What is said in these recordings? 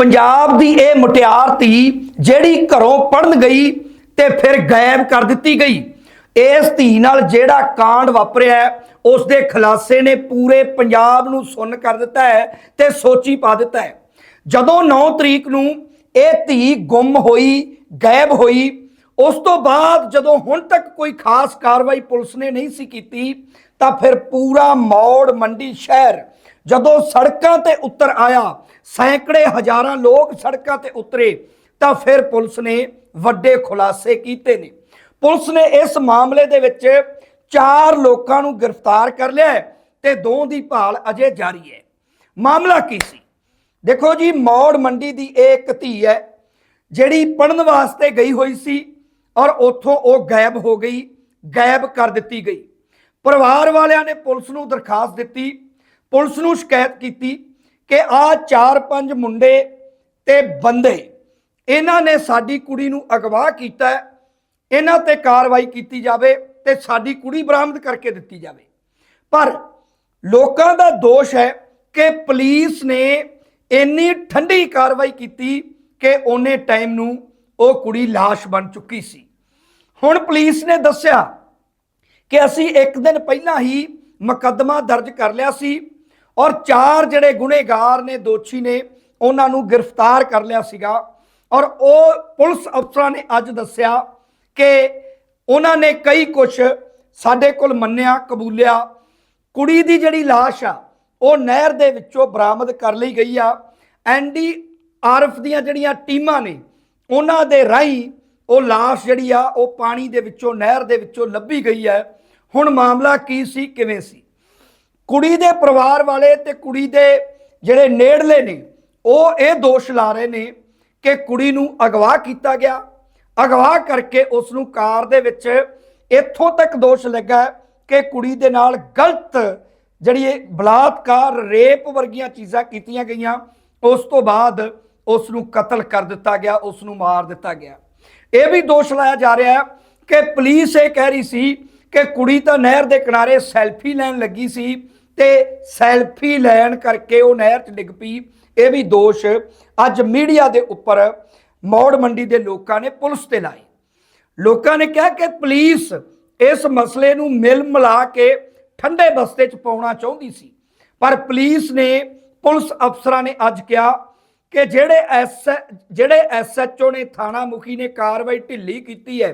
ਪੰਜਾਬ ਦੀ ਇਹ ਮੁਟਿਆਰ ਧੀ ਜਿਹੜੀ ਘਰੋਂ ਪੜਨ ਗਈ ਤੇ ਫਿਰ ਗਾਇਬ ਕਰ ਦਿੱਤੀ ਗਈ। ਇਸ ਧੀ ਨਾਲ ਜਿਹੜਾ ਕਾਂਡ ਵਾਪਰਿਆ ਹੈ, ਉਸ ਦੇ ਖੁਲਾਸੇ ਨੇ ਪੂਰੇ ਪੰਜਾਬ ਨੂੰ ਸੁੰਨ ਕਰ ਦਿੱਤਾ ਹੈ ਤੇ ਸੋਚੀ ਪਾ ਦਿੱਤਾ ਹੈ। ਜਦੋਂ 9 ਤਰੀਕ ਨੂੰ ਇਹ ਧੀ ਗੁੰਮ ਹੋਈ ਗਾਇਬ ਹੋਈ ਉਸ ਤੋਂ ਬਾਅਦ ਜਦੋਂ ਹੁਣ ਤੱਕ ਕੋਈ ਖਾਸ ਕਾਰਵਾਈ ਪੁਲਿਸ ਨੇ ਨਹੀਂ ਸੀ ਕੀਤੀ ਤਾਂ ਫਿਰ ਪੂਰਾ ਮੌੜ ਮੰਡੀ ਸ਼ਹਿਰ। ਜਦੋਂ ਸੜਕਾਂ ਤੇ ਉਤਰ ਆਇਆ, ਸੈਂਕੜੇ ਹਜ਼ਾਰਾਂ ਲੋਕ ਸੜਕਾਂ ਤੇ ਉਤਰੇ, ਤਾਂ ਫਿਰ ਪੁਲਿਸ ਨੇ ਵੱਡੇ ਖੁਲਾਸੇ ਕੀਤੇ ਨੇ। ਪੁਲਿਸ ਨੇ ਇਸ ਮਾਮਲੇ ਦੇ ਵਿੱਚ ਚਾਰ ਲੋਕਾਂ ਨੂੰ ਗ੍ਰਿਫਤਾਰ ਕਰ ਲਿਆ ਹੈ ਤੇ ਦੋ ਦੀ ਭਾਲ ਅਜੇ ਜਾਰੀ ਹੈ। ਮਾਮਲਾ ਕੀ ਸੀ? ਦੇਖੋ ਜੀ, ਮੌੜ ਮੰਡੀ ਦੀ ਇਹ ਇੱਕ ਧੀ ਹੈ, ਜਿਹੜੀ ਪੜਨ ਵਾਸਤੇ ਗਈ ਹੋਈ ਸੀ ਔਰ ਉੱਥੋਂ ਉਹ ਗਾਇਬ ਹੋ ਗਈ, ਗਾਇਬ ਕਰ ਦਿੱਤੀ ਗਈ। ਪਰਿਵਾਰ ਵਾਲਿਆਂ ਨੇ ਪੁਲਿਸ ਨੂੰ ਦਰਖਾਸਤ ਦਿੱਤੀ, ਪੁਲਿਸ ਨੂੰ ਸ਼ਿਕਾਇਤ ਕੀਤੀ ਕਿ ਆ ਚਾਰ ਪੰਜ ਮੁੰਡੇ ਤੇ ਬੰਦੇ, ਇਹਨਾਂ ਨੇ ਸਾਡੀ ਕੁੜੀ ਨੂੰ ਅਗਵਾ ਕੀਤਾ ਇਹਨਾਂ ਤੇ ਕਾਰਵਾਈ ਕੀਤੀ ਜਾਵੇ ਤੇ ਸਾਡੀ ਕੁੜੀ ਬਰਾਮਦ ਕਰਕੇ ਦਿੱਤੀ ਜਾਵੇ। ਪਰ ਲੋਕਾਂ ਦਾ ਦੋਸ਼ ਹੈ ਕਿ ਪੁਲਿਸ ਨੇ ਇੰਨੀ ਠੰਡੀ ਕਾਰਵਾਈ ਕੀਤੀ ਕਿ ਉਹਨੇ ਟਾਈਮ ਨੂੰ ਉਹ ਕੁੜੀ লাশ ਬਣ ਚੁੱਕੀ ਸੀ। ਹੁਣ ਪੁਲਿਸ ਨੇ ਦੱਸਿਆ ਕਿ ਅਸੀਂ ਇੱਕ ਦਿਨ ਪਹਿਲਾਂ ਹੀ ਮੁਕੱਦਮਾ ਦਰਜ ਕਰ ਲਿਆ ਸੀ ਔਰ ਚਾਰ ਜਿਹੜੇ ਗੁਨੇਗਾਰ ਨੇ ਦੋਸ਼ੀ ਨੇ ਉਹਨਾਂ ਨੂੰ ਗ੍ਰਿਫਤਾਰ ਕਰ ਲਿਆ ਸੀਗਾ ਔਰ ਉਹ ਪੁਲਿਸ ਅਫਸਰਾਂ ਨੇ ਅੱਜ ਦੱਸਿਆ ਕਿ ਉਹਨਾਂ ਨੇ ਕਈ ਕੁਝ ਸਾਡੇ ਕੋਲ ਮੰਨਿਆ ਕਬੂਲਿਆ ਕੁੜੀ ਦੀ ਜਿਹੜੀ লাশ ਆ ਉਹ ਨਹਿਰ ਦੇ ਵਿੱਚੋਂ ਬਰਾਮਦ ਕਰ ਲਈ ਗਈ ਆ ਐਨਡੀ ਆਰਫ ਦੀਆਂ ਜਿਹੜੀਆਂ ਟੀਮਾਂ ਨੇ ਉਹਨਾਂ ਦੇ ਰਾਹੀਂ ਉਹ লাশ ਜਿਹੜੀ ਆ ਉਹ ਪਾਣੀ ਦੇ ਵਿੱਚੋਂ ਨਹਿਰ ਦੇ ਵਿੱਚੋਂ ਲੱਭੀ ਗਈ ਹੈ ਹੁਣ ਮਾਮਲਾ ਕੀ ਸੀ, ਕਿਵੇਂ ਸੀ? ਕੁੜੀ ਦੇ ਪਰਿਵਾਰ ਵਾਲੇ ਤੇ ਕੁੜੀ ਦੇ ਜਿਹੜੇ ਨੇੜਲੇ ਨੇ, ਉਹ ਇਹ ਦੋਸ਼ ਲਾ ਰਹੇ ਨੇ ਕਿ ਕੁੜੀ ਨੂੰ ਅਗਵਾ ਕੀਤਾ ਗਿਆ। ਅਗਵਾ ਕਰਕੇ ਉਸ ਨੂੰ ਕਾਰ ਦੇ ਵਿੱਚ ਇੱਥੋਂ ਤੱਕ ਦੋਸ਼ ਲੱਗਾ ਕਿ ਕੁੜੀ ਦੇ ਨਾਲ ਗਲਤ ਜਿਹੜੀ ਇਹ ਬਲਾਤਕਾਰ, ਰੇਪ ਵਰਗੀਆਂ ਚੀਜ਼ਾਂ ਕੀਤੀਆਂ ਗਈਆਂ, ਉਸ ਤੋਂ ਬਾਅਦ ਉਸ ਨੂੰ ਕਤਲ ਕਰ ਦਿੱਤਾ ਗਿਆ ਉਸ ਨੂੰ ਮਾਰ ਦਿੱਤਾ ਗਿਆ। ਇਹ ਵੀ ਦੋਸ਼ ਲਾਇਆ ਜਾ ਰਿਹਾ ਹੈ ਕਿ ਪੁਲਿਸ ਇਹ ਕਹਿ ਰਹੀ ਸੀ ਕਿ ਕੁੜੀ ਤਾਂ ਨਹਿਰ ਦੇ ਕਿਨਾਰੇ ਸੈਲਫੀ ਲੈਣ ਲੱਗੀ ਸੀ ਤੇ ਸੈਲਫੀ ਲੈਣ ਕਰਕੇ ਉਹ ਨਹਿਰ 'ਚ ਡਿੱਗ ਪਈ। ਇਹ ਵੀ ਦੋਸ਼ ਅੱਜ ਮੀਡੀਆ ਦੇ ਉੱਪਰ ਮੌੜ ਮੰਡੀ ਦੇ ਲੋਕਾਂ ਨੇ ਪੁਲਿਸ ਤੇ ਲਾਏ। ਲੋਕਾਂ ਨੇ ਕਿਹਾ ਕਿ ਪੁਲਿਸ ਇਸ ਮਸਲੇ ਨੂੰ ਮਿਲ ਮਿਲਾ ਕੇ ਠੰਡੇ ਬਸਤੇ 'ਚ ਪਾਉਣਾ ਚਾਹੁੰਦੀ ਸੀ। ਪਰ ਪੁਲਿਸ ਨੇ, ਪੁਲਿਸ ਅਫਸਰਾਂ ਨੇ ਅੱਜ ਕਿਹਾ ਕਿ ਜਿਹੜੇ ਐਸ ਜਿਹੜੇ ਐਸਐਚਓ ਨੇ ਥਾਣਾ ਮੁਖੀ ਨੇ ਕਾਰਵਾਈ ਢਿੱਲੀ ਕੀਤੀ ਹੈ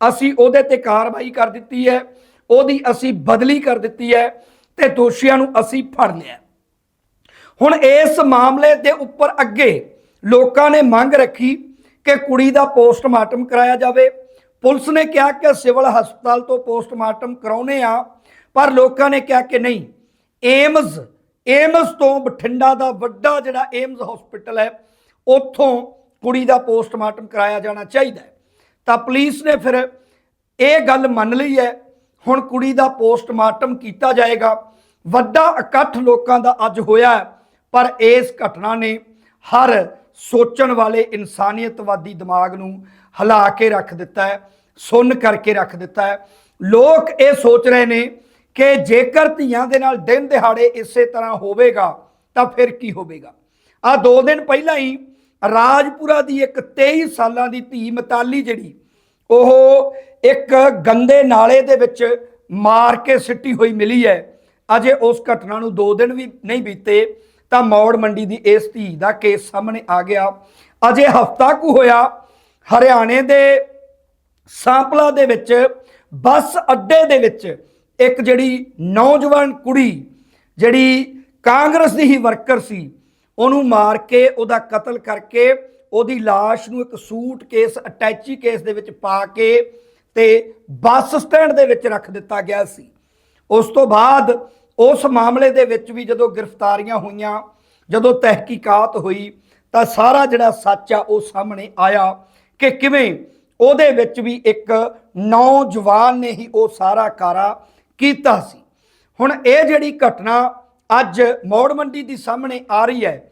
ਅਸੀਂ ਉਹਦੇ ਤੇ ਕਾਰਵਾਈ ਕਰ ਦਿੱਤੀ ਹੈ, ਉਹਦੀ ਅਸੀਂ ਬਦਲੀ ਕਰ ਦਿੱਤੀ ਹੈ ਤੇ ਦੋਸ਼ੀਆਂ ਨੂੰ ਅਸੀਂ ਫੜ ਲਿਆ ਹੁਣ ਇਸ ਮਾਮਲੇ ਦੇ ਉੱਪਰ ਅੱਗੇ ਲੋਕਾਂ ਨੇ ਮੰਗ ਰੱਖੀ ਕਿ ਕੁੜੀ ਦਾ ਪੋਸਟਮਾਰਟਮ ਕਰਾਇਆ ਜਾਵੇ। ਪੁਲਿਸ ਨੇ ਕਿਹਾ ਕਿ ਸਿਵਲ ਹਸਪਤਾਲ ਤੋਂ ਪੋਸਟਮਾਰਟਮ ਕਰਾਉਨੇ ਆ, ਪਰ ਲੋਕਾਂ ਨੇ ਕਿਹਾ ਕਿ ਨਹੀਂ। ਏਮਜ਼ ਏਮਜ਼ ਤੋਂ ਬਠਿੰਡਾ ਦਾ ਵੱਡਾ ਜਿਹੜਾ ਏਮਜ਼ ਹਸਪੀਟਲ ਹੈ, ਉੱਥੋਂ ਕੁੜੀ ਦਾ ਪੋਸਟਮਾਰਟਮ ਕਰਾਇਆ ਜਾਣਾ ਚਾਹੀਦਾ ਹੈ। ਤਾਂ ਪੁਲਿਸ ਨੇ ਫਿਰ ਇਹ ਗੱਲ ਮੰਨ ਲਈ ਹੈ, ਹੁਣ ਕੁੜੀ ਦਾ ਪੋਸਟਮਾਰਟਮ ਕੀਤਾ ਜਾਏਗਾ। ਵੱਡਾ ਇਕੱਠ ਲੋਕਾਂ ਦਾ ਅੱਜ ਹੋਇਆ ਪਰ ਇਸ ਘਟਨਾ ਨੇ ਹਰ ਸੋਚਣ ਵਾਲੇ ਇਨਸਾਨੀਅਤਵਾਦੀ ਦਿਮਾਗ ਨੂੰ ਹਿਲਾ ਕੇ ਰੱਖ ਦਿੱਤਾ ਹੈ, ਸੁੰਨ ਕਰਕੇ ਰੱਖ ਦਿੱਤਾ ਹੈ। ਲੋਕ ਇਹ ਸੋਚ ਰਹੇ ਨੇ ਕਿ ਜੇਕਰ ਧੀਆਂ ਦੇ ਨਾਲ ਦਿਨ ਦਿਹਾੜੇ ਇਸੇ ਤਰ੍ਹਾਂ ਹੋਵੇਗਾ, ਤਾਂ ਫਿਰ ਕੀ ਹੋਵੇਗਾ? ਆ ਦੋ ਦਿਨ ਪਹਿਲਾਂ ਹੀ ਰਾਜਪੁਰਾ ਦੀ ਇੱਕ 23 ਸਾਲਾਂ ਦੀ ਧੀ ਮਤਾਲੀ ਜਿਹੜੀ, ਉਹ ਇੱਕ ਗੰਦੇ ਨਾਲੇ ਦੇ ਵਿੱਚ ਮਾਰ ਕੇ ਸਿੱਟੀ ਹੋਈ ਮਿਲੀ ਹੈ। ਅਜੇ ਉਸ ਘਟਨਾ ਨੂੰ 2 ਦਿਨ ਵੀ ਨਹੀਂ ਬੀਤੇ, ਤਾਂ ਮੌੜ ਮੰਡੀ ਦੀ ਇਸ ਧੀ ਦਾ ਕੇਸ ਸਾਹਮਣੇ ਆ ਗਿਆ। ਅਜੇ ਹਫਤਾ ਕੁ ਹੋਇਆ, ਹਰਿਆਣੇ ਦੇ ਸਾਂਪਲਾ ਦੇ ਵਿੱਚ ਬੱਸ ਅੱਡੇ ਦੇ ਵਿੱਚ ਇੱਕ ਜਿਹੜੀ ਨੌਜਵਾਨ ਕੁੜੀ, ਜਿਹੜੀ ਕਾਂਗਰਸ ਦੀ ਹੀ ਵਰਕਰ ਸੀ ਉਹਨੂੰ ਮਾਰ ਕੇ, ਉਹਦਾ ਕਤਲ ਕਰਕੇ, ਉਹਦੀ লাশ ਨੂੰ ਇੱਕ ਸੂਟ ਕੇਸ, ਅਟੈਚੀ ਕੇਸ ਦੇ ਵਿੱਚ ਪਾ ਕੇ ਤੇ ਬੱਸ ਸਟੈਂਡ ਦੇ ਵਿੱਚ ਰੱਖ ਦਿੱਤਾ ਗਿਆ ਸੀ। ਉਸ ਤੋਂ ਬਾਅਦ ਉਸ ਮਾਮਲੇ ਦੇ ਵਿੱਚ ਵੀ ਜਦੋਂ ਗ੍ਰਿਫਤਾਰੀਆਂ ਹੋਈਆਂ, ਜਦੋਂ ਤਹਿਕੀਕਾਤ ਹੋਈ, ਤਾਂ ਸਾਰਾ ਜਿਹੜਾ ਸੱਚ ਆ ਉਹ ਸਾਹਮਣੇ ਆਇਆ ਕਿ ਕਿਵੇਂ ਉਹਦੇ ਵਿੱਚ ਵੀ ਇੱਕ ਨੌਜਵਾਨ ਨੇ ਹੀ ਉਹ ਸਾਰਾ ਕਾਰਾ ਕੀਤਾ ਸੀ। ਹੁਣ ਇਹ ਜਿਹੜੀ ਘਟਨਾ ਅੱਜ ਮੌੜ ਮੰਡੀ ਦੀ ਸਾਹਮਣੇ ਆ ਰਹੀ ਹੈ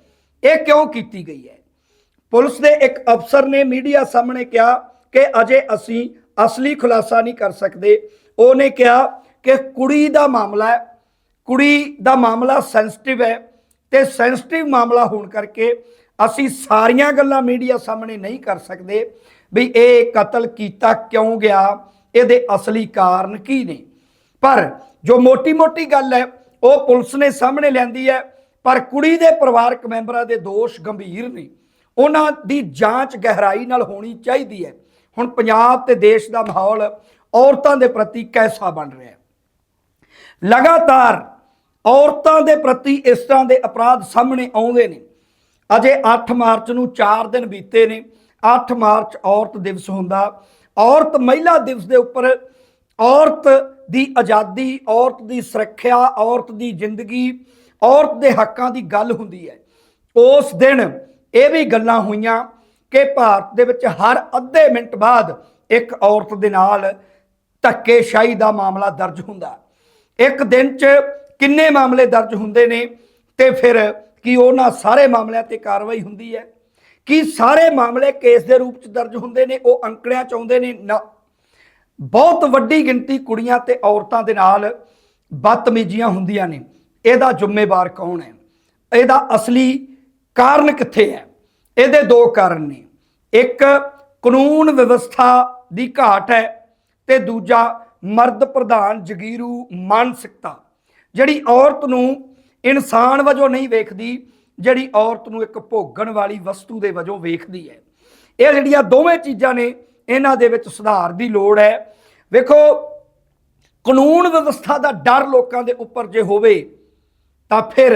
ਇਹ ਕਿਉਂ ਕੀਤੀ ਗਈ ਹੈ? ਪੁਲਿਸ ਦੇ ਇੱਕ ਅਫਸਰ ਨੇ ਮੀਡੀਆ ਸਾਹਮਣੇ ਕਿਹਾ ਕਿ ਅਜੇ ਅਸੀਂ ਅਸਲੀ ਖੁਲਾਸਾ ਨਹੀਂ ਕਰ ਸਕਦੇ। ਉਹਨੇ ਕਿਹਾ ਕਿ ਕੁੜੀ ਦਾ ਮਾਮਲਾ ਹੈ, ਕੁੜੀ ਦਾ ਮਾਮਲਾ ਸੈਂਸਿਟਿਵ ਹੈ ਤੇ ਸੈਂਸਿਟਿਵ ਮਾਮਲਾ ਹੋਣ ਕਰਕੇ ਅਸੀਂ ਸਾਰੀਆਂ ਗੱਲਾਂ ਮੀਡੀਆ ਸਾਹਮਣੇ ਨਹੀਂ ਕਰ ਸਕਦੇ ਵੀ ਇਹ ਕਤਲ ਕੀਤਾ ਕਿਉਂ ਗਿਆ, ਇਹਦੇ ਅਸਲੀ ਕਾਰਨ ਕੀ ਨੇ। ਪਰ ਜੋ ਮੋਟੀ-ਮੋਟੀ ਗੱਲ ਹੈ, ਉਹ ਪੁਲਿਸ ਨੇ ਸਾਹਮਣੇ ਲੈਂਦੀ ਹੈ ਪਰ ਕੁੜੀ ਦੇ ਪਰਿਵਾਰਕ ਮੈਂਬਰਾਂ ਦੇ ਦੋਸ਼ ਗੰਭੀਰ ਨੇ। ਉਹਨਾਂ ਦੀ ਜਾਂਚ ਗਹਿਰਾਈ ਨਾਲ ਹੋਣੀ ਚਾਹੀਦੀ ਹੈ। ਹੁਣ ਪੰਜਾਬ ਤੇ ਦੇਸ਼ ਦਾ ਮਾਹੌਲ ਔਰਤਾਂ ਦੇ ਪ੍ਰਤੀ ਕੈਸਾ ਬਣ ਰਿਹਾ ਹੈ? ਲਗਾਤਾਰ ਔਰਤਾਂ ਦੇ ਪ੍ਰਤੀ ਇਸ ਤਰ੍ਹਾਂ ਦੇ ਅਪਰਾਧ ਸਾਹਮਣੇ ਆਉਂਦੇ ਨੇ। ਅਜੇ 8 ਮਾਰਚ ਨੂੰ 4 ਦਿਨ ਬੀਤੇ ਨੇ। 8 ਮਾਰਚ ਔਰਤ ਦਿਵਸ ਹੁੰਦਾ। ਔਰਤ ਮਹਿਲਾ ਦਿਵਸ ਦੇ ਉੱਪਰ ਔਰਤ ਦੀ ਆਜ਼ਾਦੀ, ਔਰਤ ਦੀ ਸੁਰੱਖਿਆ, ਔਰਤ ਦੀ ਜ਼ਿੰਦਗੀ ਔਰਤ ਦੇ ਹੱਕਾਂ ਦੀ ਗੱਲ ਹੁੰਦੀ ਹੈ। ਉਸ ਦਿਨ ਇਹ ਵੀ ਗੱਲਾਂ ਹੋਈਆਂ ਕਿ ਭਾਰਤ ਦੇ ਵਿੱਚ ਹਰ ਅੱਧੇ ਮਿੰਟ ਬਾਅਦ ਇੱਕ ਔਰਤ ਦੇ ਨਾਲ ਧੱਕੇਸ਼ਾਹੀ ਦਾ ਮਾਮਲਾ ਦਰਜ ਹੁੰਦਾ। ਇੱਕ ਦਿਨ 'ਚ ਕਿੰਨੇ ਮਾਮਲੇ ਦਰਜ ਹੁੰਦੇ ਨੇ ਤੇ ਫਿਰ ਕੀ ਉਹਨਾਂ ਸਾਰੇ ਮਾਮਲਿਆਂ ਤੇ ਕਾਰਵਾਈ ਹੁੰਦੀ ਹੈ? ਕੀ ਸਾਰੇ ਮਾਮਲੇ ਕੇਸ ਦੇ ਰੂਪ 'ਚ ਦਰਜ ਹੁੰਦੇ ਨੇ? ਉਹ ਅੰਕੜਿਆਂ 'ਚ ਆਉਂਦੇ ਨੇ? ਨਾ। ਬਹੁਤ ਵੱਡੀ ਗਿਣਤੀ ਕੁੜੀਆਂ ਤੇ ਔਰਤਾਂ ਦੇ ਨਾਲ ਬਦਤਮੀਜ਼ੀਆਂ ਹੁੰਦੀਆਂ ਨੇ। ਇਹਦਾ ਜ਼ਿੰਮੇਵਾਰ ਕੌਣ ਹੈ? ਇਹਦਾ ਅਸਲੀ ਕਾਰਨ ਕਿੱਥੇ ਹੈ? ਇਹਦੇ ਦੋ ਕਾਰਨ ਨੇ। ਇੱਕ, ਕਾਨੂੰਨ ਵਿਵਸਥਾ ਦੀ ਘਾਟ ਹੈ ਤੇ ਦੂਜਾ, ਮਰਦ ਪ੍ਰਧਾਨ ਜਗੀਰੂ ਮਾਨਸਿਕਤਾ। ਜਿਹੜੀ ਔਰਤ ਨੂੰ ਇਨਸਾਨ ਵਜੋਂ ਨਹੀਂ ਵੇਖਦੀ, ਜਿਹੜੀ ਔਰਤ ਨੂੰ ਇੱਕ ਭੋਗਣ ਵਾਲੀ ਵਸਤੂ ਦੇ ਵਜੋਂ ਵੇਖਦੀ ਹੈ। ਇਹ ਜਿਹੜੀਆਂ ਦੋਵੇਂ ਚੀਜ਼ਾਂ ਨੇ, ਇਹਨਾਂ ਦੇ ਵਿੱਚ ਸੁਧਾਰ ਦੀ ਲੋੜ ਹੈ। ਵੇਖੋ, ਕਾਨੂੰਨ ਵਿਵਸਥਾ ਦਾ ਡਰ ਲੋਕਾਂ ਦੇ ਉੱਪਰ ਜੇ ਹੋਵੇ ਤਾਂ ਫਿਰ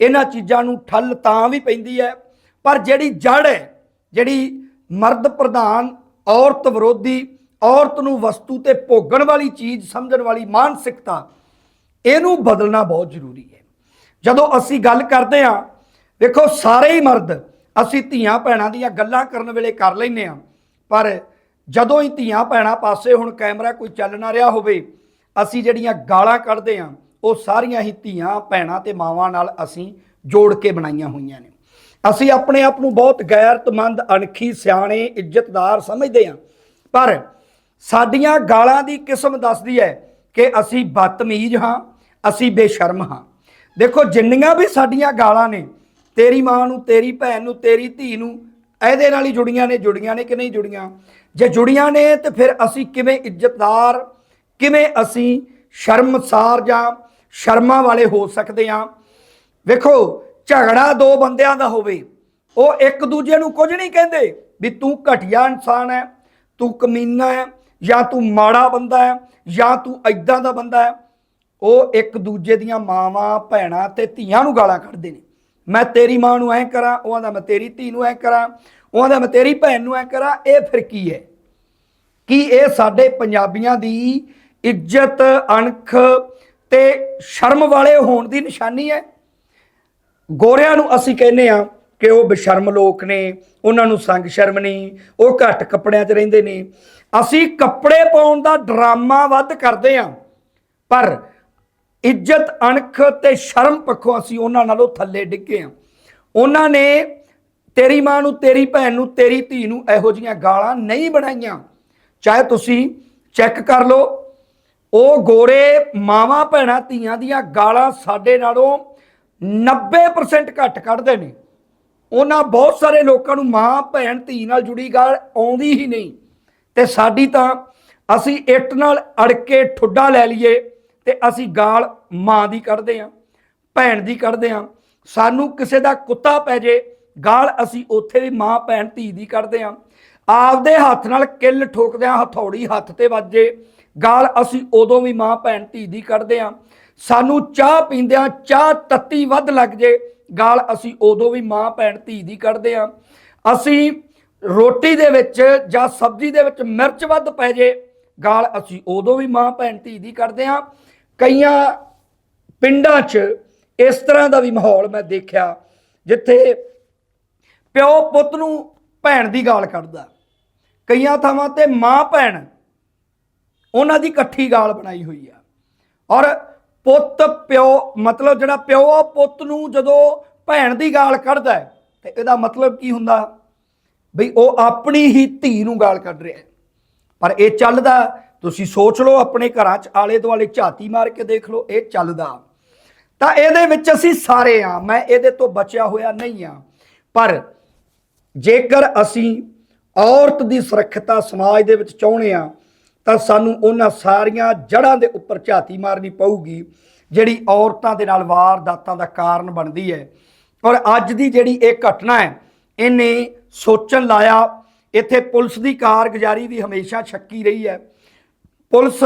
ਇਹਨਾਂ ਚੀਜ਼ਾਂ ਨੂੰ ਠੱਲ ਤਾਂ ਵੀ ਪੈਂਦੀ ਹੈ। ਪਰ ਜਿਹੜੀ ਜੜ ਹੈ, ਜਿਹੜੀ ਮਰਦ ਪ੍ਰਧਾਨ ਔਰਤ ਵਿਰੋਧੀ ਔਰਤ ਨੂੰ ਵਸਤੂ ਤੇ ਭੋਗਣ ਵਾਲੀ ਚੀਜ਼ ਸਮਝਣ ਵਾਲੀ ਮਾਨਸਿਕਤਾ, ਇਹਨੂੰ ਬਦਲਣਾ ਬਹੁਤ ਜ਼ਰੂਰੀ ਹੈ। ਜਦੋਂ ਅਸੀਂ ਗੱਲ ਕਰਦੇ ਹਾਂ, ਵੇਖੋ ਸਾਰੇ ਹੀ ਮਰਦ ਅਸੀਂ ਧੀਆਂ ਭੈਣਾਂ ਦੀਆਂ ਗੱਲਾਂ ਕਰਨ ਵੇਲੇ ਕਰ ਲੈਂਦੇ ਹਾਂ, ਪਰ ਜਦੋਂ ਹੀ ਧੀਆਂ ਭੈਣਾਂ ਪਾਸੇ ਹੁਣ ਕੈਮਰਾ ਕੋਈ ਚੱਲ ਨਾ ਰਿਹਾ ਹੋਵੇ, ਅਸੀਂ ਜਿਹੜੀਆਂ ਗਾਲਾਂ ਕੱਢਦੇ ਹਾਂ ਉਹ ਸਾਰੀਆਂ ਹੀ ਧੀਆਂ, ਭੈਣਾਂ ਤੇ ਮਾਵਾਂ ਨਾਲ ਅਸੀਂ ਜੋੜ ਕੇ ਬਣਾਈਆਂ ਹੋਈਆਂ ਨੇ। ਅਸੀਂ ਆਪਣੇ ਆਪ ਨੂੰ ਬਹੁਤ ਗੈਰਤਮੰਦ, ਅਣਖੀ, ਸਿਆਣੇ, ਇੱਜ਼ਤਦਾਰ ਸਮਝਦੇ ਹਾਂ। ਪਰ ਸਾਡੀਆਂ ਗਾਲਾਂ ਦੀ ਕਿਸਮ ਦੱਸਦੀ ਹੈ ਕਿ ਅਸੀਂ ਬਦਤਮੀਜ਼ ਹਾਂ, ਅਸੀਂ ਬੇਸ਼ਰਮ ਹਾਂ। ਦੇਖੋ, ਜਿੰਨੀਆਂ ਵੀ ਸਾਡੀਆਂ ਗਾਲਾਂ ਨੇ, ਤੇਰੀ ਮਾਂ ਨੂੰ, ਤੇਰੀ ਭੈਣ ਨੂੰ, ਤੇਰੀ ਧੀ ਨੂੰ, ਇਹਦੇ ਨਾਲ ਹੀ ਜੁੜੀਆਂ ਨੇ ਜੁੜੀਆਂ ਨੇ ਕਿ ਨਹੀਂ ਜੁੜੀਆਂ? ਜੇ ਜੁੜੀਆਂ ਨੇ ਤੇ ਫਿਰ ਅਸੀਂ ਕਿਵੇਂ ਇੱਜ਼ਤਦਾਰ, ਕਿਵੇਂ ਅਸੀਂ ਸ਼ਰਮਸਾਰ ਜਾਂ ਸ਼ਰਮਾਂ ਵਾਲੇ ਹੋ ਸਕਦੇ ਹਾਂ। ਵੇਖੋ, ਝਗੜਾ ਦੋ ਬੰਦਿਆਂ ਦਾ ਹੋਵੇ, ਉਹ ਇੱਕ ਦੂਜੇ ਨੂੰ ਕੁਝ ਨਹੀਂ ਕਹਿੰਦੇ ਵੀ ਤੂੰ ਘਟੀਆ ਇਨਸਾਨ ਹੈ, ਤੂੰ ਕਮੀਨਾ ਹੈ, ਜਾਂ ਤੂੰ ਮਾੜਾ ਬੰਦਾ ਹੈ, ਜਾਂ ਤੂੰ ਐਦਾਂ ਦਾ ਬੰਦਾ ਹੈ। ਉਹ ਇੱਕ ਦੂਜੇ ਦੀਆਂ ਮਾਵਾਂ, ਭੈਣਾਂ ਤੇ ਧੀਆਂ ਨੂੰ ਗਾਲਾਂ ਕੱਢਦੇ ਨੇ। ਮੈਂ ਤੇਰੀ ਮਾਂ ਨੂੰ ਐ ਕਰਾਂ, ਉਹਨਾਂ ਦਾ ਮੈਂ ਤੇਰੀ ਧੀ ਨੂੰ ਐ ਕਰਾਂ, ਉਹਨਾਂ ਦਾ ਮੈਂ ਤੇਰੀ ਭੈਣ ਨੂੰ ਐ ਕਰਾਂ, ਇਹ ਫਿਰ ਕੀ ਹੈ? ਕੀ ਇਹ ਸਾਡੇ ਪੰਜਾਬੀਆਂ ਦੀ ਇੱਜ਼ਤ, ਅਣਖ ਤੇ ਸ਼ਰਮ ਵਾਲੇ ਹੋਣ ਦੀ ਨਿਸ਼ਾਨੀ ਹੈ। ਗੋਰਿਆਂ ਨੂੰ ਅਸੀਂ ਕਹਿੰਦੇ ਆ ਕਿ ਉਹ ਬੇਸ਼ਰਮ ਲੋਕ ਨੇ, ਉਹਨਾਂ ਨੂੰ ਸੰਗ ਸ਼ਰਮ ਨਹੀਂ, ਉਹ ਘੱਟ ਕੱਪੜਿਆਂ 'ਚ ਰਹਿੰਦੇ ਨੇ। ਅਸੀਂ ਕੱਪੜੇ ਪਾਉਣ ਦਾ ਡਰਾਮਾ ਵੱਧ ਕਰਦੇ ਆ ਪਰ ਇੱਜ਼ਤ, ਅਣਖ ਤੇ ਸ਼ਰਮ ਪੱਖੋਂ ਅਸੀਂ ਉਹਨਾਂ ਨਾਲੋਂ ਥੱਲੇ ਡਿੱਗੇ ਆ ਉਹਨਾਂ ਨੇ ਤੇਰੀ ਮਾਂ ਨੂੰ, ਤੇਰੀ ਭੈਣ ਨੂੰ, ਤੇਰੀ ਧੀ ਨੂੰ ਇਹੋ ਜੀਆਂ ਗਾਲਾਂ ਨਹੀਂ ਬਣਾਈਆਂ। ਚਾਹੇ ਤੁਸੀਂ ਚੈੱਕ ਕਰ ਲਓ ਉਹ ਗੋਰੇ ਮਾਵਾਂ ਭੈਣਾਂ ਧੀਆਂ ਦੀਆਂ ਗਾਲਾਂ ਸਾਡੇ ਨਾਲੋਂ 90% ਘੱਟ ਕੱਢਦੇ ਨੇ। ਉਹਨਾਂ ਬਹੁਤ ਸਾਰੇ ਲੋਕਾਂ ਨੂੰ ਮਾਂ, ਭੈਣ, ਧੀ ਨਾਲ ਜੁੜੀ ਗੱਲ ਆਉਂਦੀ ਹੀ ਨਹੀਂ। ਤੇ ਸਾਡੀ ਤਾਂ ਅਸੀਂ ਇੱਟ ਨਾਲ ਅੜ ਕੇ ਠੁੱਡਾ ਲੈ ਲਈਏ ਤੇ ਅਸੀਂ ਗਾਲ ਮਾਂ ਦੀ ਕੱਢਦੇ ਆਂ, ਭੈਣ ਦੀ ਕੱਢਦੇ ਆਂ। ਸਾਨੂੰ ਕਿਸੇ ਦਾ ਕੁੱਤਾ ਪੈ ਜੇ, ਗਾਲ ਅਸੀਂ ਉੱਥੇ ਵੀ ਮਾਂ, ਭੈਣ, ਧੀ ਦੀ ਕੱਢਦੇ ਆਂ। ਆਪਦੇ ਹੱਥ ਨਾਲ ਕਿੱਲ ਠੋਕਦੇ ਆਂ ਹਥੌੜੀ ਹੱਥ ਤੇ ਵੱਜੇ ਗਾਲ ਅਸੀਂ ਉਦੋਂ ਵੀ ਮਾਂ ਭੈਣ ਧੀ ਦੀ ਕੱਢਦੇ ਆਂ। ਸਾਨੂੰ ਚਾਹ ਪੀਂਦਿਆਂ ਚਾਹ ਤੱਤੀ ਵੱਧ ਲੱਗ ਜੇ, ਗਾਲ ਅਸੀਂ ਉਦੋਂ ਵੀ ਮਾਂ ਭੈਣ ਧੀ ਦੀ ਕੱਢਦੇ ਆਂ। ਅਸੀਂ ਰੋਟੀ ਦੇ ਵਿੱਚ ਜਾਂ ਸਬਜ਼ੀ ਦੇ ਵਿੱਚ ਮਿਰਚ ਵੱਧ ਪੈ ਜੇ, ਗਾਲ ਅਸੀਂ ਉਦੋਂ ਵੀ ਮਾਂ ਭੈਣ ਧੀ ਦੀ ਕੱਢਦੇ ਆਂ। ਕਈਆਂ ਪਿੰਡਾਂ 'ਚ ਇਸ ਤਰ੍ਹਾਂ ਦਾ ਵੀ ਮਾਹੌਲ ਮੈਂ ਦੇਖਿਆ, ਜਿੱਥੇ ਪਿਓ ਪੁੱਤ ਨੂੰ ਭੈਣ ਦੀ ਗਾਲ ਕੱਢਦਾ। ਕਈਆਂ ਥਾਵਾਂ ਤੇ ਮਾਂ ਭੈਣ ਉਹਨਾਂ ਦੀ ਇਕੱਠੀ ਗਾਲ ਬਣਾਈ ਹੋਈ ਆ। ਔਰ ਪੁੱਤ, ਪਿਓ, ਮਤਲਬ ਜਿਹੜਾ ਪਿਓ ਆ ਪੁੱਤ ਨੂੰ ਜਦੋਂ ਭੈਣ ਦੀ ਗਾਲ ਕੱਢਦਾ ਹੈ, ਤੇ ਇਹਦਾ ਮਤਲਬ ਕੀ ਹੁੰਦਾ? ਬਈ ਉਹ ਆਪਣੀ ਹੀ ਧੀ ਨੂੰ ਗਾਲ ਕੱਢ ਰਿਹਾ ਪਰ ਇਹ ਚੱਲਦਾ, ਤੁਸੀਂ ਸੋਚ ਲਓ ਆਪਣੇ ਘਰਾਂ 'ਚ ਆਲੇ ਦੁਆਲੇ ਝਾਤੀ ਮਾਰ ਕੇ ਦੇਖ ਲਓ, ਇਹ ਚੱਲਦਾ। ਤਾਂ ਇਹਦੇ ਵਿੱਚ ਅਸੀਂ ਸਾਰੇ ਆ, ਮੈਂ ਇਹਦੇ ਤੋਂ ਬਚਿਆ ਹੋਇਆ ਨਹੀਂ ਆ। ਪਰ ਜੇਕਰ ਅਸੀਂ ਔਰਤ ਦੀ ਸੁਰੱਖਿਅਤਾ ਸਮਾਜ ਦੇ ਵਿੱਚ ਚਾਹੁੰਦੇ ਆ ਤਾਂ ਸਾਨੂੰ ਉਹਨਾਂ ਸਾਰੀਆਂ ਜੜ੍ਹਾਂ ਦੇ ਉੱਪਰ ਝਾਤੀ ਮਾਰਨੀ ਪਊਗੀ, ਜਿਹੜੀ ਔਰਤਾਂ ਦੇ ਨਾਲ ਵਾਰਦਾਤਾਂ ਦਾ ਕਾਰਨ ਬਣਦੀ ਹੈ। ਔਰ ਅੱਜ ਦੀ ਜਿਹੜੀ ਇਹ ਘਟਨਾ ਹੈ, ਇਹਨੇ ਸੋਚਣ ਲਾਇਆ, ਇੱਥੇ ਪੁਲਿਸ ਦੀ ਕਾਰਗੁਜ਼ਾਰੀ ਵੀ ਹਮੇਸ਼ਾ ਸ਼ੱਕੀ ਰਹੀ ਹੈ। ਪੁਲਿਸ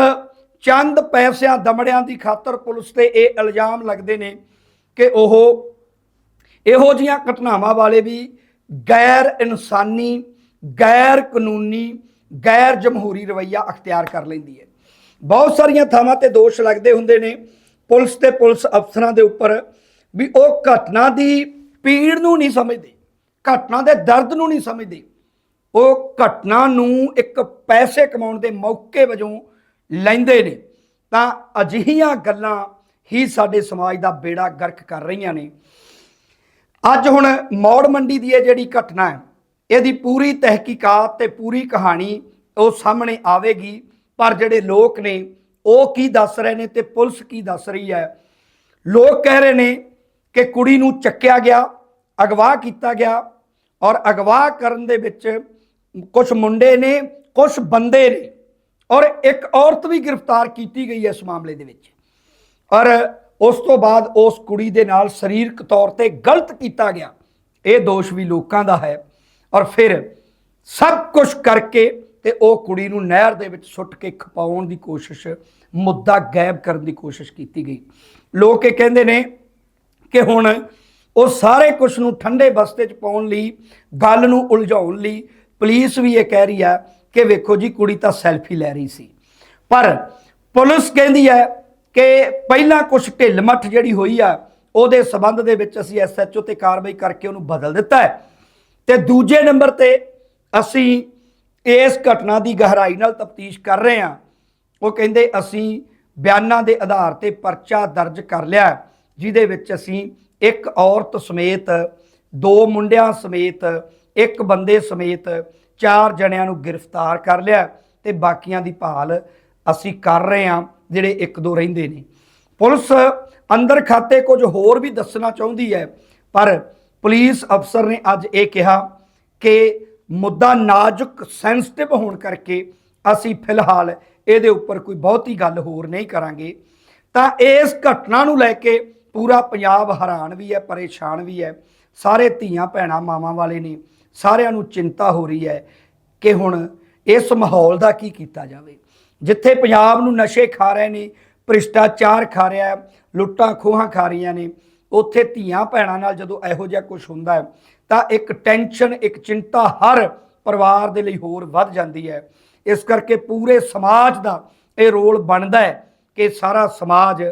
ਚੰਦ ਪੈਸਿਆਂ ਦਮੜਿਆਂ ਦੀ ਖਾਤਰ ਪੁਲਿਸ ਤੇ ਇਹ ਇਲਜ਼ਾਮ ਲੱਗਦੇ ਨੇ ਕਿ ਉਹ ਇਹੋ ਜੀਆਂ ਘਟਨਾਵਾਂ ਵਾਲੇ ਵੀ ਗੈਰ ਇਨਸਾਨੀ, ਗੈਰ ਕਾਨੂੰਨੀ ਗੈਰ ਜਮਹੂਰੀ ਰਵਈਆ ਅਖਤਿਆਰ ਕਰ ਲੈਂਦੀ ਹੈ। ਬਹੁਤ ਸਾਰੀਆਂ ਥਾਵਾਂ ਤੇ ਦੋਸ਼ ਲੱਗਦੇ ਹੁੰਦੇ ਨੇ। ਪੁਲਿਸ ਤੇ ਪੁਲਿਸ ਅਫਸਰਾਂ ਦੇ ਉੱਪਰ ਵੀ ਉਹ ਘਟਨਾ ਦੀ ਪੀੜ ਨੂੰ ਨਹੀਂ ਸਮਝਦੇ, ਘਟਨਾ ਦੇ ਦਰਦ ਨੂੰ ਨਹੀਂ ਸਮਝਦੇ। ਉਹ ਘਟਨਾ ਨੂੰ ਇੱਕ ਪੈਸੇ ਕਮਾਉਣ ਦੇ ਮੌਕੇ ਵਜੋਂ ਲੈਂਦੇ ਨੇ। ਤਾਂ ਅਜਿਹੀਆਂ ਗੱਲਾਂ ਹੀ ਸਾਡੇ ਸਮਾਜ ਦਾ ਬੇੜਾ ਗਰਕ ਕਰ ਰਹੀਆਂ ਨੇ। ਅੱਜ ਹੁਣ ਮੌੜ ਮੰਡੀ ਦੀ ਇਹ ਜਿਹੜੀ ਘਟਨਾ ਹੈ ਇਹਦੀ ਪੂਰੀ ਤਹਿਕੀਕਾਤ ਤੇ ਪੂਰੀ ਕਹਾਣੀ ਉਹ ਸਾਹਮਣੇ ਆਵੇਗੀ। ਪਰ ਜਿਹੜੇ ਲੋਕ ਨੇ, ਉਹ ਕੀ ਦੱਸ ਰਹੇ ਨੇ ਤੇ ਪੁਲਿਸ ਕੀ ਦੱਸ ਰਹੀ ਹੈ? ਲੋਕ ਕਹਿ ਰਹੇ ਨੇ ਕਿ ਕੁੜੀ ਨੂੰ ਚੱਕਿਆ ਗਿਆ ਅਗਵਾ ਕੀਤਾ ਗਿਆ ਔਰ ਅਗਵਾ ਕਰਨ ਦੇ ਵਿੱਚ ਕੁਝ ਮੁੰਡੇ ਨੇ ਕੁਝ ਬੰਦੇ ਨੇ ਔਰ ਇੱਕ ਔਰਤ ਵੀ ਗ੍ਰਿਫਤਾਰ ਕੀਤੀ ਗਈ ਹੈ ਇਸ ਮਾਮਲੇ ਦੇ ਵਿੱਚ। ਔਰ ਉਸ ਤੋਂ ਬਾਅਦ ਉਸ ਕੁੜੀ ਦੇ ਨਾਲ ਸਰੀਰਕ ਤੌਰ ਤੇ ਗਲਤ ਕੀਤਾ ਗਿਆ। ਇਹ ਦੋਸ਼ ਵੀ ਲੋਕਾਂ ਦਾ ਹੈ। ਔਰ ਫਿਰ ਸਭ ਕੁਝ ਕਰਕੇ ਤੇ ਉਹ ਕੁੜੀ ਨੂੰ ਨਹਿਰ ਦੇ ਵਿੱਚ ਸੁੱਟ ਕੇ ਖਪਾਉਣ ਦੀ ਕੋਸ਼ਿਸ਼, ਮੁੱਦਾ ਗਾਇਬ ਕਰਨ ਦੀ ਕੋਸ਼ਿਸ਼ ਕੀਤੀ ਗਈ। ਲੋਕ ਇਹ ਕਹਿੰਦੇ ਨੇ ਕਿ ਹੁਣ ਉਹ ਸਾਰੇ ਕੁਝ ਨੂੰ ਠੰਡੇ ਬਸਤੇ 'ਚ ਪਾਉਣ ਲਈ, ਗੱਲ ਨੂੰ ਉਲਝਾਉਣ ਲਈ ਪੁਲਿਸ ਵੀ ਇਹ ਕਹਿ ਰਹੀ ਹੈ ਕਿ ਵੇਖੋ ਜੀ, ਕੁੜੀ ਤਾਂ ਸੈਲਫੀ ਲੈ ਰਹੀ ਸੀ। ਪਰ ਪੁਲਿਸ ਕਹਿੰਦੀ ਹੈ ਕਿ ਪਹਿਲਾਂ ਕੁਝ ਢਿੱਲ ਮੱਠ ਜਿਹੜੀ ਹੋਈ ਆ, ਉਹਦੇ ਸਬੰਧ ਦੇ ਵਿੱਚ ਅਸੀਂ ਐਸਐਚਓ ਤੇ ਕਾਰਵਾਈ ਕਰਕੇ ਉਹਨੂੰ ਬਦਲ ਦਿੱਤਾ ਹੈ। ਤੇ ਦੂਜੇ ਨੰਬਰ ਤੇ ਅਸੀਂ ਇਸ ਘਟਨਾ ਦੀ ਗਹਿਰਾਈ ਨਾਲ ਤਫਤੀਸ਼ ਕਰ ਰਹੇ ਹਾਂ। ਉਹ ਕਹਿੰਦੇ ਅਸੀਂ ਬਿਆਨਾਂ ਦੇ ਆਧਾਰ ਤੇ ਪਰਚਾ ਦਰਜ ਕਰ ਲਿਆ ਜਿਹਦੇ ਵਿੱਚ ਅਸੀਂ ਇੱਕ ਔਰਤ ਸਮੇਤ, ਦੋ ਮੁੰਡਿਆਂ ਸਮੇਤ, ਇੱਕ ਬੰਦੇ ਸਮੇਤ ਚਾਰ ਜਣਿਆਂ ਨੂੰ ਗ੍ਰਿਫਤਾਰ ਕਰ ਲਿਆ ਤੇ ਬਾਕੀਆਂ ਦੀ ਭਾਲ ਅਸੀਂ ਕਰ ਰਹੇ ਹਾਂ, ਜਿਹੜੇ ਇੱਕ ਦੋ ਰਹਿੰਦੇ ਨੇ। ਪੁਲਿਸ ਅੰਦਰ ਖਾਤੇ ਕੁਝ ਹੋਰ ਵੀ ਦੱਸਣਾ ਚਾਹੁੰਦੀ ਹੈ, ਪਰ ਪੁਲਿਸ ਅਫਸਰ ਨੇ ਅੱਜ ਇਹ ਕਿਹਾ ਕਿ ਮੁੱਦਾ ਨਾਜ਼ੁਕ, ਸੈਂਸਿਟਿਵ ਹੋਣ ਕਰਕੇ ਅਸੀਂ ਫਿਲਹਾਲ ਇਹਦੇ ਉੱਪਰ ਕੋਈ ਬਹੁਤੀ ਗੱਲ ਹੋਰ ਨਹੀਂ ਕਰਾਂਗੇ। ਤਾਂ ਇਸ ਘਟਨਾ ਨੂੰ ਲੈ ਕੇ ਪੂਰਾ ਪੰਜਾਬ ਹੈਰਾਨ ਵੀ ਹੈ, ਪਰੇਸ਼ਾਨ ਵੀ ਹੈ। ਸਾਰੇ ਧੀਆਂ ਭੈਣਾਂ ਮਾਵਾਂ ਵਾਲੇ ਨੇ ਸਾਰਿਆਂ ਨੂੰ ਚਿੰਤਾ ਹੋ ਰਹੀ ਹੈ ਕਿ ਹੁਣ ਇਸ ਮਾਹੌਲ ਦਾ ਕੀ ਕੀਤਾ ਜਾਵੇ। ਜਿੱਥੇ ਪੰਜਾਬ ਨੂੰ ਨਸ਼ੇ ਖਾ ਰਹੇ ਨੇ, ਭ੍ਰਿਸ਼ਟਾਚਾਰ ਖਾ ਰਿਹਾ ਹੈ, ਲੁੱਟਾਂ ਖੋਹਾਂ ਖਾ ਰਹੀਆਂ ਨੇ ਉੱਥੇ ਧੀਆਂ ਭੈਣਾਂ ਨਾਲ ਜਦੋਂ ਇਹੋ ਜਿਹਾ ਕੁਝ ਹੁੰਦਾ ਹੈ, ਤਾਂ ਇੱਕ ਟੈਨਸ਼ਨ, ਇੱਕ ਚਿੰਤਾ ਹਰ ਪਰਿਵਾਰ ਦੇ ਲਈ ਹੋਰ ਵੱਧ ਜਾਂਦੀ ਹੈ। ਇਸ ਕਰਕੇ ਪੂਰੇ ਸਮਾਜ ਦਾ ਇਹ ਰੋਲ ਬਣਦਾ ਹੈ ਕਿ ਸਾਰਾ ਸਮਾਜ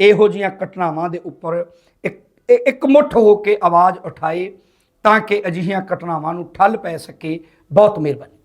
ਇਹੋ ਜਿਹੀਆਂ ਘਟਨਾਵਾਂ ਦੇ ਉੱਪਰ ਇੱਕ ਇੱਕ- ਇਕਮੁੱਠ ਹੋ ਕੇ ਆਵਾਜ਼ ਉਠਾਏ ਤਾਂ ਕਿ ਅਜਿਹੀਆਂ ਘਟਨਾਵਾਂ ਨੂੰ ਠੱਲ ਪੈ ਸਕੇ। ਬਹੁਤ ਮਿਹਰਬਾਨੀ।